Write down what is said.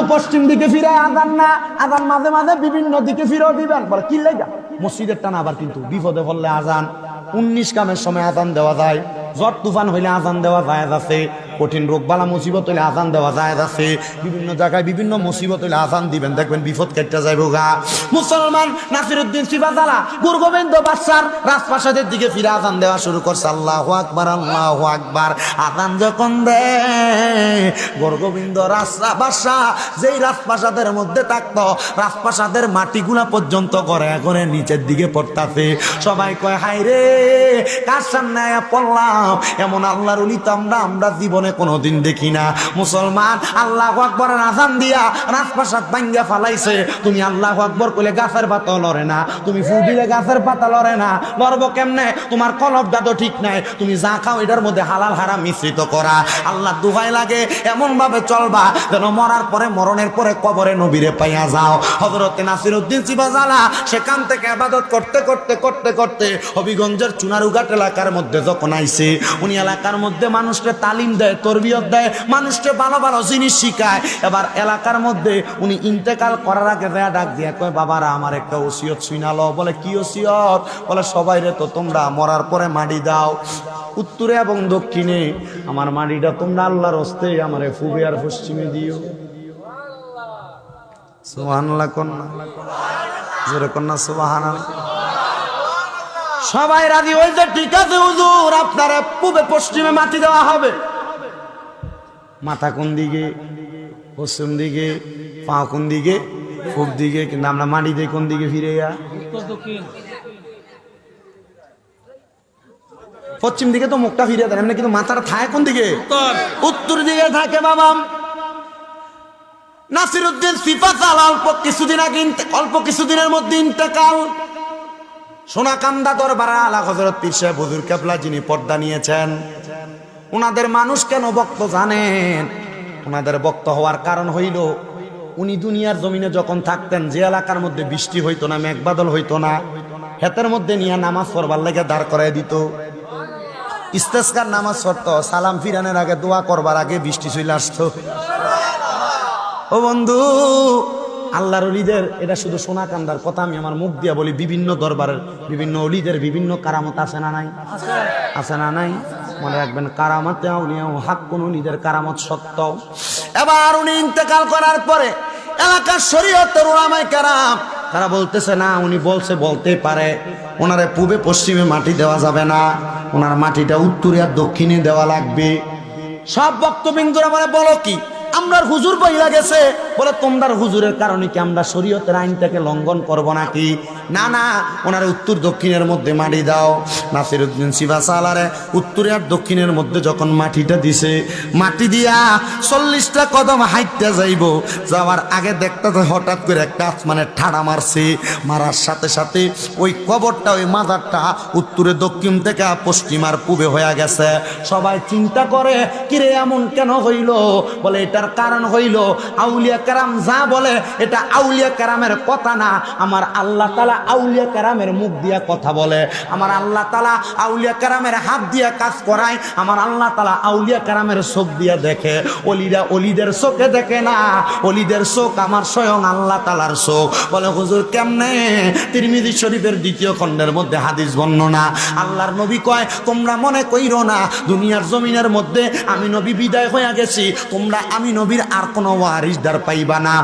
শুধু পশ্চিম দিকে ফিরে আদান না আদান মাঝে মাঝে বিভিন্ন দিকে ফিরে দিবেন বলে কি লেগা মসজিদের টানা আবার কিন্তু বিপদে পড়লে আজান। উনিশ কামের সময় আজান দেওয়া যায়। জ্বর, তুফান হইলে আজান দেওয়া যায় আছে। কঠিন রোগ, বালা মুসিবত হইলে আজান দেওয়া যায় আছে। বিভিন্ন জায়গায় বিভিন্ন মুসিবত হইলে আজান দিবেন। দেখবেন বিপদ কেটে যাইব গা মুসলমান নাসিরুদ্দিন শিবাজালা গুরগোবিন্দ বাদশার রাজপ্রাসাদের দিকে ফিরে আজান দেওয়া শুরু করছে। আল্লাহ আকবার আল্লাহ আকবার। আজান যখন দে গুরগোবিন্দ রাজা বাদশাহ যেই রাজপ্রাসাদের মধ্যে থাকতো, রাজপ্রাসাদের মাটিগুলা পর্যন্ত করে করে নিচের দিকে পড়তাছে। সবাই কয় হাই রে কার সামনে আয়া পড়লাম। এমন আল্লাহর উলি তো আমরা আমরা জীবনে কোনোদিন দেখি না। মুসলমান, আল্লাহ আকবর আজান দিয়া রাজপ্রাসাদ ভাঙ্গা ফালাইছে। তুমি আল্লাহ আকবর কইলে গাছের পাতা লড়ে না। তুমি ফু দিলে গাছের পাতা লড়ে না। লড়বো কেমনে? তোমার কলবটা তো ঠিক নাই। তুমি যা খাও এটার মধ্যে হালাল হারাম মিশ্রিত করা। আল্লাহ দুহাই লাগে এমন ভাবে চলবা যেন মরার পরে, মরণের পরে কবরে নবীরে পাইয়া যাও। হজরতে নাসির উদ্দিন সিবাজালা সেখান থেকে আবাদত করতে করতে করতে করতে হবিগঞ্জের চুনারুঘাট এলাকার মধ্যে যখন আইছে, উনি এলাকার মধ্যে মানুষকে তালিম দেয়, তরবিয়ত দেয়, মানুষকে ভালো ভালো জিনিস শিখায়। এবার এলাকার মধ্যে উনি ইন্তেকাল করার আগে দেয়া ডাক দিয়া কয়, বাবারা, আমার একটা ওসিয়ত শুনালো বলে, কি ওসিয়ত? বলে, সবাই রে তো তোমরা মরার পরে মাটি দাও। উত্তরে এবং দক্ষিণে, আমার মাটিটা তোমরা আল্লাহর হস্তে আমার পূবে আর পশ্চিমে দিও। সুবহানাল্লাহ কন্যা। সবাই রাজি হয়েছে ঠিক আছে হুজুর আপনার পূবে পশ্চিমে মাটি দেওয়া হবে। মাথা কোন দিকে পশ্চিম দিকে পা কোন দিকে পূব দিকে কিন্তু আমরা মাটি দিয়ে কোন দিকে ফিরে যা পশ্চিম দিকে তো মুখটা ফিরে দেন এমনি কিন্তু মাথাটা থাকে কোন দিকে? উত্তর। দিকে থাকে বাবাম নাসিরুদ্দিন সিফাতাল অল্প কিছুদিন আগে অল্প কিছুদিনের মধ্যে ইন্তেকাল। সোনাকান্দা দরবারে আলা হজরত পীর সাহেব হুজুর কেবলা যিনি পর্দা নিয়েছেন ওনাদের মানুষ কেন বক্ত জানেন? ওনাদের বক্ত হওয়ার কারণ হইল, উনি দুনিয়ার জমিনে যখন থাকতেন, যে এলাকার মধ্যে বৃষ্টি হইতো না মেঘবাদল হইতো না, হেতের মধ্যে নিয়ে নামাজ পড়বার লেগে দাঁড় করাই দিত। ইস্তেস্কার নামাজ পড়তো, সালাম ফিরানের আগে, দোয়া করবার আগে বৃষ্টি চলে আসতো। ও বন্ধু আল্লাহর অলিদের এটা শুধু সোনা কান্দার কথা, আমি আমার মুখ দিয়া বলি, বিভিন্ন দরবারের বিভিন্ন অলিদের বিভিন্ন কারামত আছে না নাই? আছে না নাই? মনে রাখবেন, কারামতে উনিও হাক, কোন অলিদের কারামত সত্য এবার উনি ইন্তেকাল করার পরে এলাকার শরীয়তের ওলামাই কারাম, তারা বলতেছে, না, উনি বলছে বলতে পারে। ওনারে পূবে পশ্চিমে মাটি দেওয়া যাবে না। ওনার মাটিটা উত্তরে আর দক্ষিণে দেওয়া লাগবে। সব বক্তবিন্দুরা মানে বলো কি? আমরার হুজুর বইলা গেছে। বলে, তোমরার হুজুরের কারণে কি আমরা শরীয়তের আইনটাকে লঙ্ঘন করব নাকি? না না, ওনারে উত্তর দক্ষিণের মধ্যে মাটি দাও। নাসির উদ্দিন শিবা সালারে, উত্তরে আর দক্ষিণের মধ্যে যখন মাটিটা দিছে, মাটি দিয়া চল্লিশটা কদম হাইটটা যাইব। যাওয়ার আগে দেখতে হঠাৎ করে একটা মানে ঠাড়া মারছে। মারার সাথে সাথে ওই কবরটা, ওই মাজারটা উত্তরে দক্ষিণ থেকে পশ্চিম আর পূবে হয়ে গেছে। সবাই চিন্তা করে, কিরে, এমন কেন হইল? বলে এটার কারণ হইল, আউলিয়া কারাম যা বলে, এটা আউলিয়া কারামের কথা না। আমার আল্লাহ তালা আউলিয়া কারামের মুখ দিয়া কথা বলে। আমার আল্লাহ তালা আউলিয়া কারামের হাত দিয়া কাজ করায়। আমার আল্লাহ তালা আউলিয়া কারামের চোখ দিয়া দেখে। অলিরা অলিদের চোখে দেখে না। অলিদের চোখ আমার স্বয়ং আল্লাহ তালার চোখ। বলে, হুজুর, কেমনে? তিরমিজি শরীফের দ্বিতীয় খণ্ডের মধ্যে হাদিস বর্ণনা। আল্লাহর নবী কয়, তোমরা মনে কইরো না, দুনিয়ার জমিনের মধ্যে আমি নবী বিদায় হয়ে গেছি। তোমরা আমি নবীর আর কোনো ওয়ারিসদার পাইবা না।